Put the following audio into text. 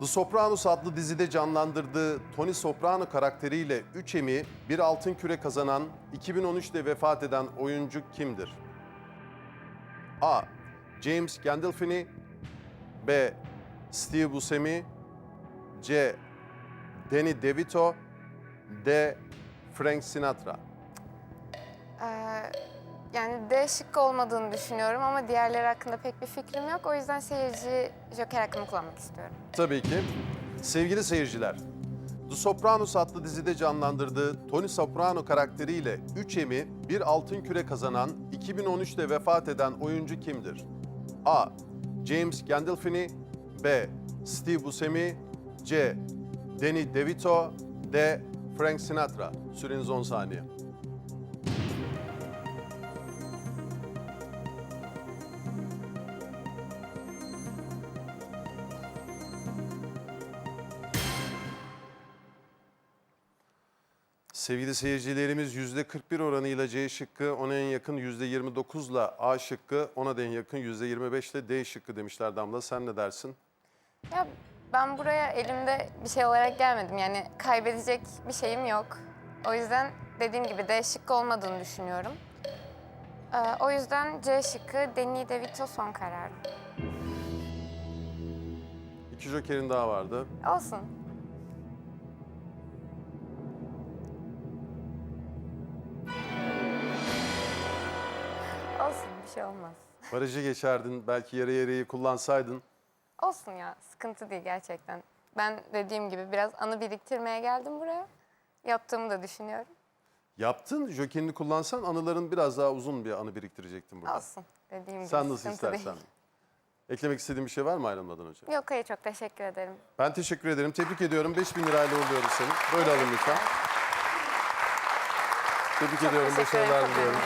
The Sopranos adlı dizide canlandırdığı Tony Soprano karakteriyle 3 Emmy, bir altın küre kazanan, 2013'te vefat eden oyuncu kimdir? A. James Gandolfini B. Steve Buscemi C. Danny DeVito D. Frank Sinatra Ee, yani D şıkkı olmadığını düşünüyorum ama diğerleri hakkında pek bir fikrim yok. O yüzden seyirci joker hakkımı kullanmak istiyorum. Tabii ki. Sevgili seyirciler, The Sopranos adlı dizide canlandırdığı Tony Soprano karakteriyle 3 Emmy, bir altın küre kazanan, 2013'te vefat eden oyuncu kimdir? A. James Gandolfini B. Steve Buscemi C. Danny DeVito D. Frank Sinatra. Süreniz 10 saniye. Sevgili seyircilerimiz %41 oranıyla C şıkkı, ona en yakın %29'la A şıkkı, ona da en yakın %25'le D şıkkı demişler Damla. Sen ne dersin? Ya ben buraya elimde bir şey olarak gelmedim. Yani kaybedecek bir şeyim yok. O yüzden dediğim gibi D şıkkı olmadığını düşünüyorum. Ee, o yüzden C şıkkı Danny DeVito son kararım. İki jokerin daha vardı. Olsun. Olsun bir şey olmaz. Barajı geçerdin, belki yarı yarıyı kullansaydın. Olsun ya sıkıntı değil gerçekten. Ben dediğim gibi biraz anı biriktirmeye geldim buraya. Yaptığımı da düşünüyorum. Yaptın, jokerini kullansan anıların biraz daha uzun bir anı biriktirecektin burada. Olsun dediğim gibi Sen nasıl sıkıntı istersen. değil. Eklemek istediğin bir şey var mı ayrılmadan önce? Yok hayır çok teşekkür ederim. Ben teşekkür ederim. Tebrik ediyorum. 5000 lirayla uğurluyoruz seni. Böyle alın lütfen. Tebrik ediyorum. Başarılar diliyorum.